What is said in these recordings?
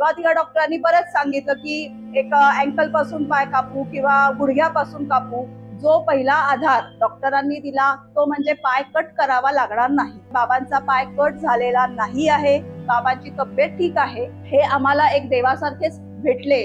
दोघा डॉक्टरांनी परत सांगितलं की एक अँकलपासून पाय कापू किंवा गुडघ्यापासून कापू जो पहिला आधार डॉक्टरांनी दिला तो म्हणजे पाय कट करावा लागणार नाही. बाबांचा पाय कट झालेला नाही आहे बाबांची तब्येत ठीक आहे हे आम्हाला एक देवासारखेच भेटले.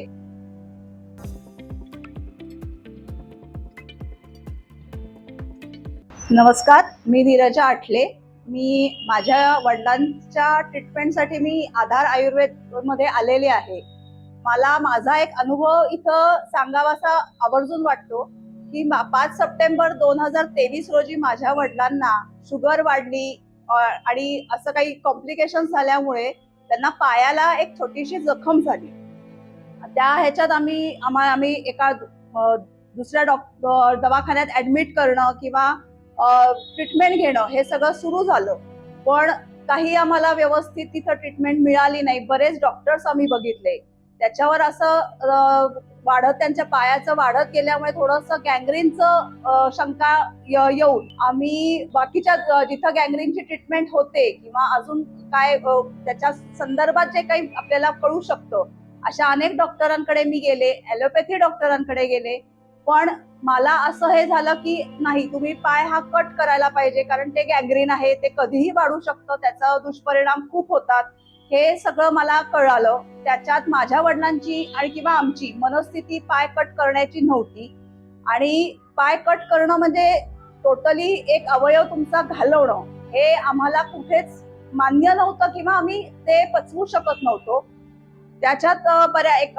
नमस्कार मी नीरजा आठले. मी माझ्या वडिलांच्या ट्रीटमेंटसाठी मी आधार आयुर्वेदमध्ये आलेले आहे. मला माझा एक अनुभव इथं सांगावासा आवर्जून वाटतो की पाच सप्टेंबर दोन हजार तेवीस रोजी माझ्या वडिलांना शुगर वाढली आणि असं काही कॉम्प्लिकेशन झाल्यामुळे त्यांना पायाला एक छोटीशी जखम झाली. त्या ह्याच्यात आम्ही आम्हा आम्ही एका दुसऱ्या डॉक्टर दवाखान्यात ऍडमिट करणं किंवा ट्रीटमेंट घेणं हे सगळं सुरू झालं. पण काही आम्हाला व्यवस्थित तिथं ट्रीटमेंट मिळाली नाही. बरेच डॉक्टर्स आम्ही बघितले. त्याच्यावर असं वाढत त्यांच्या पायाचं वाढत गेल्यामुळे थोडस गँग्रीनचं शंका येऊन आम्ही बाकीच्या जिथं गँग्रीनची ट्रीटमेंट होते किंवा अजून काय त्याच्या संदर्भात जे काही आपल्याला कळू शकतं अशा अनेक डॉक्टरांकडे मी गेले. ॲलोपॅथी डॉक्टरांकडे गेले. पण मला असं हे झालं की नाही तुम्ही पाय हा कट करायला पाहिजे कारण ते गॅग्रीन आहे ते कधीही वाढू शकतं त्याचा दुष्परिणाम खूप होतात. हे सगळं मला कळालं. त्याच्यात माझ्या वडिलांची आणि किंवा आमची मनस्थिती पाय कट करण्याची नव्हती. आणि पाय कट करणं म्हणजे टोटली एक अवयव तुमचा घालवणं. हे आम्हाला कुठेच मान्य नव्हतं किंवा आम्ही ते पचवू शकत नव्हतो. त्याच्यात बऱ्या एक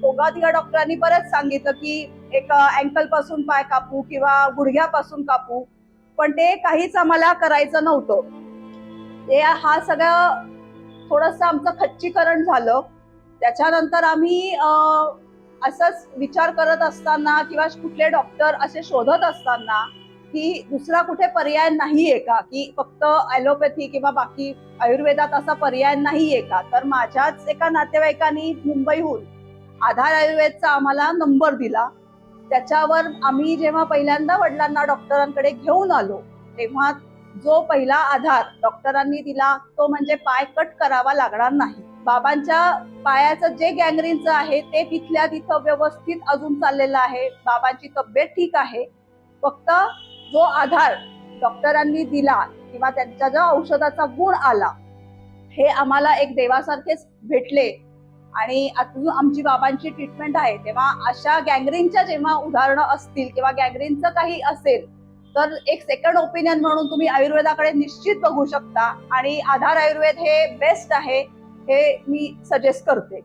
दोघा डॉक्टरांनी बरेच सांगितलं की एक अँकलपासून पाय कापू किंवा गुडघ्यापासून कापू. पण ते काहीच आम्हाला करायचं नव्हतं. ते हा सगळं थोडस आमचं खच्चीकरण झालं. त्याच्यानंतर आम्ही असंच विचार करत असताना किंवा कुठले डॉक्टर असे शोधत असताना की दुसरा कुठे पर्याय नाहीये का? की फक्त ॲलोपॅथी किंवा बाकी आयुर्वेदात असा पर्याय नाहीये का? तर माझ्याच एका नातेवाईकांनी मुंबईहून आधार आयुर्वेदचा आम्हाला नंबर दिला. त्याच्यावर आम्ही जेव्हा पहिल्यांदा वडिलांना डॉक्टरांकडे घेऊन आलो तेव्हा जो पहिला आधार डॉक्टरांनी दिला तो म्हणजे पाय कट करावा लागणार नाही. बाबांच्या पायाचं जे गँग्रीनचं आहे ते तिथल्या तिथं व्यवस्थित अजून चाललेलं आहे. बाबांची तब्येत ठीक आहे. फक्त जो आधार डॉक्टरांनी दिला किंवा त्यांच्या जो औषधाचा गुण आला हे आम्हाला एक देवासारखेच भेटले. आणि अजून आमची बाबांची ट्रीटमेंट आहे. तेव्हा अशा गँग्रीनच्या जेव्हा उदाहरणं असतील किंवा गँग्रीनचं काही असेल तर एक सेकंड ओपिनियन म्हणून तुम्ही आयुर्वेदाकडे निश्चित बघू शकता. आणि आधार आयुर्वेद हे बेस्ट आहे हे मी सजेस्ट करते.